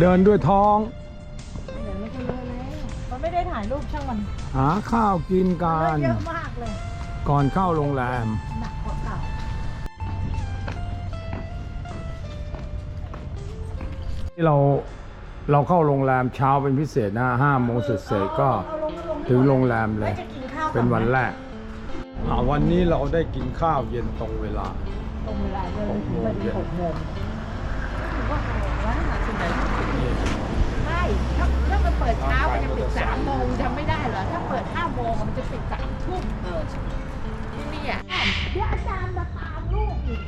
เดินด้วยท้องเดี๋ยวไม่ก็เลอะแล้วมันไม่ได้ถ่ายรูปช่างมันหาข้าวกินกัเลอะนเยอะมากเลย ก่อนเข้าโรงแรมหนักกว่าเก่าที่เราเราเข้าโรงแรมเช้าเป็นพิเศษนะห้าโมงเสร็จๆก็ถึงโรงแรมเลยจะกินข้าวเป็นวันแรกอ่าวันนี้เราได้กินข้าวเย็นตรงเวลา ตรงเวลาเลยหกโมงวันนี้หกโมง ถือว่าโหร้านอาหารส่วนใหญ่ใช่ถ้าถ้ามันเปิดเช้ามันจะปิดสามโมงจำไม่ได้เหรอ ถ้าเปิดห้าโมงมันจะปิดสามทุ่มเออที่นี่อะเดี๋ยวอาจารย์มาตามลูกอีก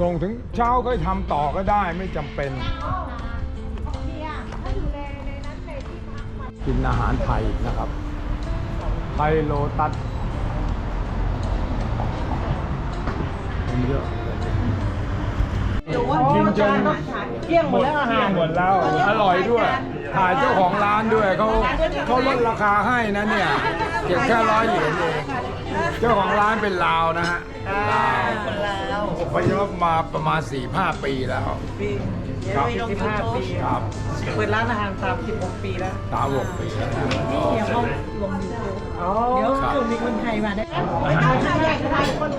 ส่งถึงเช้าก็ทำต่อก็ได้ไม่จำเป็น เนี่ยถ้าดูแลในนั้นในที่พักมันกินอาหารไทยนะครับไทยโลตัสมันเยอะเลย กินจนเกลี้ยงหมดแล้วอาหารหมดแล้วอร่อยด้วยถ่ายเจ้าของร้านด้วยเขาเขาลดราคาให้นะเนี่ยเก็บแค่ร้อยเหรียญเอง เจ้าของร้านเป็นลาวนะฮะลาวคนลาวอพยพมาประมาณ4ี่ห้าปีแล้ว ปีครับสิบห้าปีครับเปิดร้านอาหารสามสิบหกปีแล้วสามหกปีแล้วนะเดี๋ยวเขาลงยูทูบอ๋อเดี๋ยวคือมีคนไทยมาได้เอาค่าใหญ่ไทยคน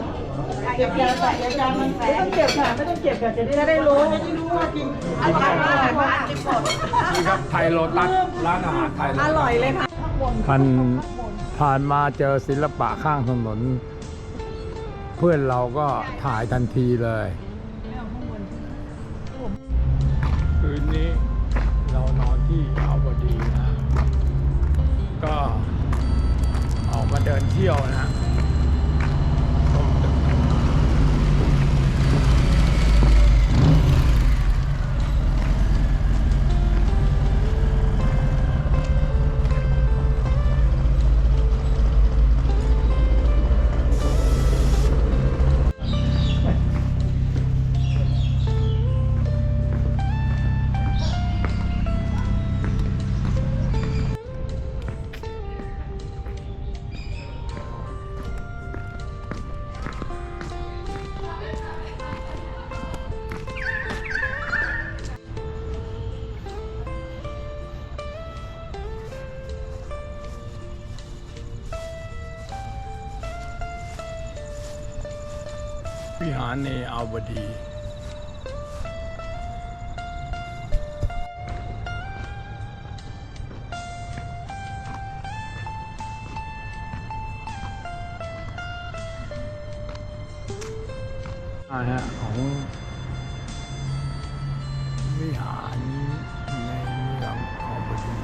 เก็บยาใส่ยามันไม่ต้องเก็บค่ะไม่ต้องเก็บค่ะจะได้จะได้รู้จะได้รู้ว่าจริงอร่อยมากมากจริงหมดนี่ครับไทยโลตัสร้านอาหารไทยโตัสอร่อยเลยค่ะข้างบนคัน ผ่านมาเจอศิลปะข้างถนน เพื่อนเราก็ถ่ายทันทีเลย คืนนี้เรานอนที่เอาวดีนะ ก็ออกมาเดินเที่ยวนะ วิหารในอาวดี อาฮะของวิหารในเมืองออบดี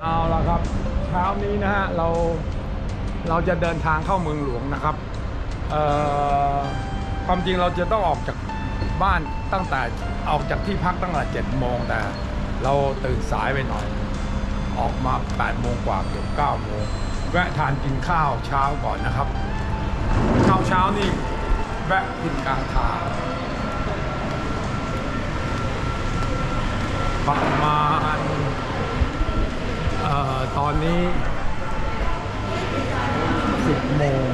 เอาละครับ เช้านี้นะฮะ เรา เราจะเดินทางเข้าเมืองหลวงนะครับความจริงเราจะต้องออกจากบ้านตั้งแต่ออกจากที่พักตั้งแต่เจ็ดโมงแต่เราตื่นสายไปหน่อย ออกมา8โมงกว่าเกือบ9โมงแวะทานกินข้าวเช้าก่อนนะครับข้าวเช้านี่แวะกินกลางทางประมาณตอนนี้ 10โมง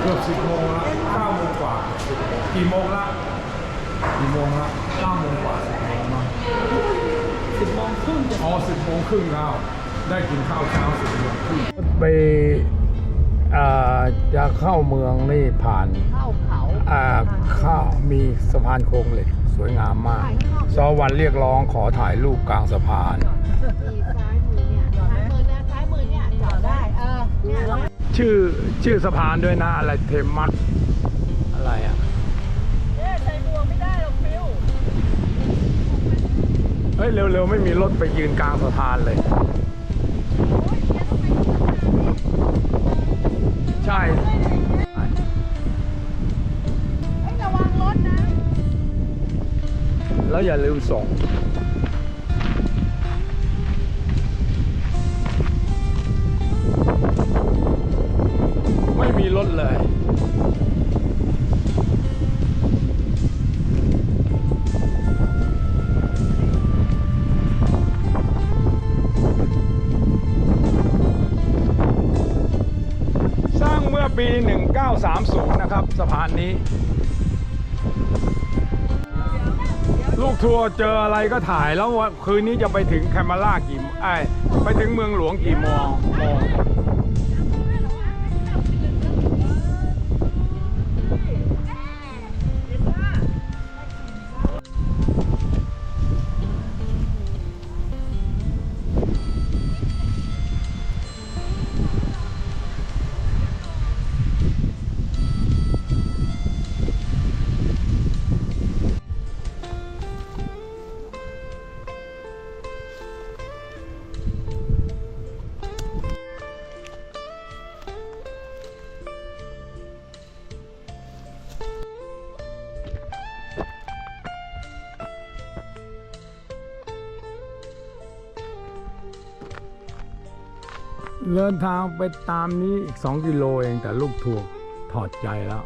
เกือบ10โมงแล้ว9โมงกว่า10กี่โมงละกี่โมงละ9โมงกว่า10โมงมั้ง10โมงครึ่งอ๋อ10โมงครึ่งแล้วได้กินข้าวเช้า10โมงครึ่งไปเอ่อจะเข้าเมืองนี่ผ่านเข้าเขาอ่าข้ามีสะพานโครงเหล็กสวยงามมาก ซอวันเรียกร้องขอถ่ายรูปกลางสะพาน ชื่อชื่อสะพานด้วยนะ อะไรเทมมัสอะไรอะเนี่ยใส่บัวไม่ได้หรอกฟิวเฮ้ย เร็วๆ ไม่มีรถไปยืนกลางสะพานเลย ใช่เฮ้ยระวังรถนะแล้วอย่าลืมส่ง มีรถเลย สร้างเมื่อปี 1930 นะครับสะพานนี้ ลูกทัวร์เจออะไรก็ถ่ายแล้วว่าคืนนี้จะไปถึงแคมเบรากี่ไอไปถึงเมืองหลวงกี่โมง เดินทางไปตามนี้อีก 2 กิโลเองแต่ลูกถูกถอดใจแล้ว